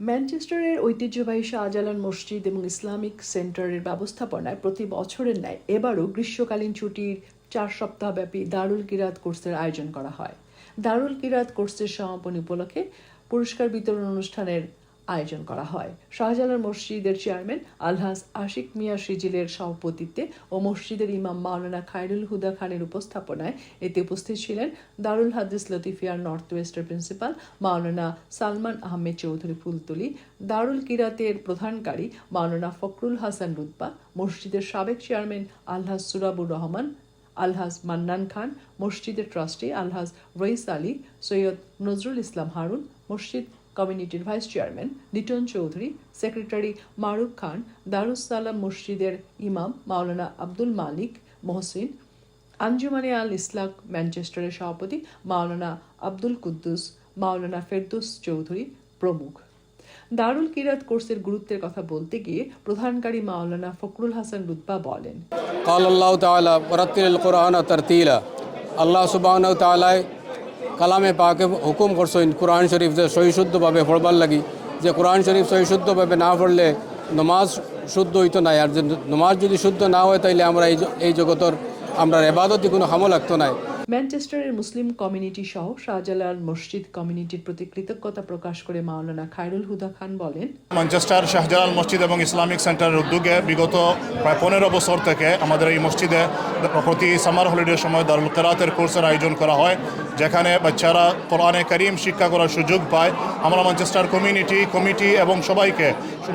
ম্যানচেস্টারের ঐতিহ্যবাহী শাহজালান মসজিদ এবং ইসলামিক সেন্টারের ব্যবস্থাপনায় প্রতি বছরের ন্যায় এবারও গ্রীষ্মকালীন ছুটির চার সপ্তাহব্যাপী দারুল কিরাত কোর্সের আয়োজন করা হয়। দারুল কিরাত কোর্সের সমাপনী উপলক্ষে পুরস্কার বিতরণ অনুষ্ঠানের আয়োজন করা হয়। শাহজালাল মসজিদের চেয়ারম্যান আলহাজ আশিক মিয়া সিজিলের সভাপতিত্বে ও মসজিদের ইমাম মাওলানা খায়রুল হুদা খানের উপস্থাপনায় এতে উপস্থিত ছিলেন দারুল হাদিস লতিফিয়ার নর্থ ওয়েস্টের প্রিন্সিপাল মাওলানা সালমান আহমেদ চৌধুরী ফুলতলি, দারুল কিরাতের প্রধানকারী মাওলানা ফখরুল হাসান রুদ্বা মসজিদের সাবেক চেয়ারম্যান আলহাজ সুরাবুর রহমান, আলহাজ মান্নান খান, মসজিদের ট্রাস্টি আলহাজ রইস আলী, সৈয়দ নজরুল ইসলাম হারুন, মসজিদ কমিউনিটির vice chairman Liton Chowdhury, secretary Maruk Khan Darussalam মসজিদের ইমাম মাওলানা আব্দুল মালিক মহসিন, আঞ্জুমানে আল ইসলাক ম্যানচেস্টারের সভাপতি মাওলানা আব্দুল কুদ্দুস, মাওলানা ফেরদুস চৌধুরী প্রমুখ। দারুল কিরাত কোর্সের গুরুত্বের কথা বলতে গিয়ে প্রধানকারী মাওলানা ফকরুল হাসান রুদ্বা বলেন আল্লাহ সুবাহ কালামে পাকে হুকুম করছেন কোরআন শরীফ যে সহি শুদ্ধভাবে পড়বার লাগি। যে কোরআন শরীফ সহি শুদ্ধভাবে না পড়লে নমাজ শুদ্ধ হইতো নাই, আর যে নমাজ যদি শুদ্ধ না হয়, তাইলে আমরা এই এই জগতর আমরা এবাদতি কোনো হামল লাগতো নাই। ম্যানচেস্টারের মুসলিম কমিউনিটি সহ শাহজালাল মসজিদ কমিউনিটির প্রতি কৃতজ্ঞতা প্রকাশ করে মাওলানা খায়রুল হুদা খান বলেন ম্যানচেস্টার শাহজালাল মসজিদ এবং ইসলামিক সেন্টারের উদ্যোগে বিগত প্রায় পনেরো বছর থেকে আমাদের এই মসজিদে প্রতি সামার হলিডের সময় দারুল কেরাতের কোর্সের আয়োজন করা হয় যেখানে বাচ্চারা কোরআনে করিম শিক্ষা করার সুযোগ পায়। আমরা ম্যানচেস্টার কমিউনিটি কমিটি এবং সবাইকে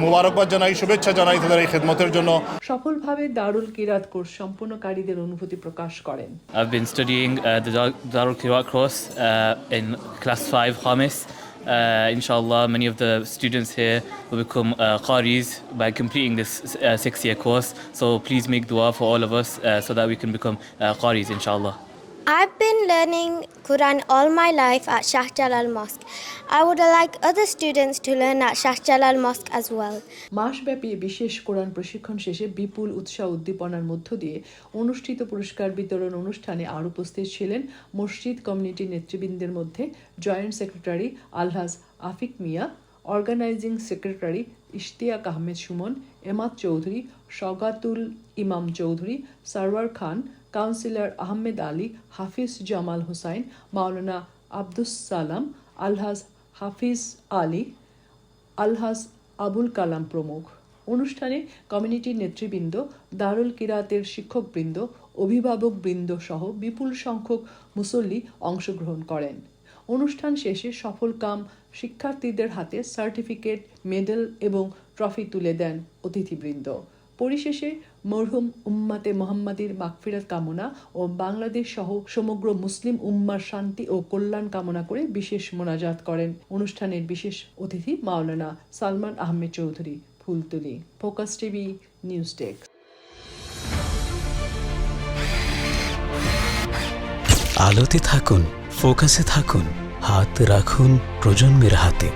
মুবারকবাদ জানাই শুভেচ্ছা জানাই তাদের এই খেদমতের জন্য। সফলভাবে দারুল কিরাত কোর্স সম্পূর্ণকারীদের অনুভূতি প্রকাশ করেন। I've been studying uh, the Darul Qirat course uh, in class 5 Hamis. Uh, inshallah, many of the students here will become uh, Qaris by completing this uh, six year course. So please make dua for all of us uh, so that we can become uh, Qaris, inshallah. I've been learning Quran all my life at Shah Jalal Mosque. I would like other students to learn at Shah Jalal Mosque as well. মাসব্যাপী বিশেষ কোরআন প্রশিক্ষণ শেষে বিপুল উৎসাহ উদ্দীপনার মধ্য দিয়ে অনুষ্ঠিত পুরস্কার বিতরণ অনুষ্ঠানে আর উপস্থিত ছিলেন মসজিদ কমিউনিটি নেতৃবৃন্দের মধ্যে joint secretary Alhaj Afiq Mia, organising secretary Ishtiaq Ahmed Sumon, Emad Chowdhury, Sagatul Imam Chowdhury, Sarwar Khan councillor Ahmed Ali, Hafiz Jamal Hossain, Maulana Abdus Salam, Alhaj Hafiz Ali, আলহাজ আবুল কালাম প্রমুখ। অনুষ্ঠানে কমিউনিটির নেতৃবৃন্দ, দারুল কিরাতের শিক্ষকবৃন্দ, অভিভাবকবৃন্দ সহ বিপুল সংখ্যক মুসল্লি অংশগ্রহণ করেন। অনুষ্ঠান শেষে সফলকাম শিক্ষার্থীদের হাতে সার্টিফিকেট, মেডেল এবং ট্রফি তুলে দেন অতিথিবৃন্দ। পরিশেষে মরহুম উম্মাতে মোহাম্মদীর মাগফিরাত কামনা ও বাংলাদেশ সহ সমগ্র মুসলিম উম্মার শান্তি ও কল্যাণ কামনা করে বিশেষ মোনাজাত করেন অনুষ্ঠানের বিশেষ অতিথি Maulana Salman Ahmed Chowdhury, Fultoli, focus TV, news desk. আলোতে থাকুন, ফোকাসে থাকুন, হাত রাখুন প্রজন্মের হাতে।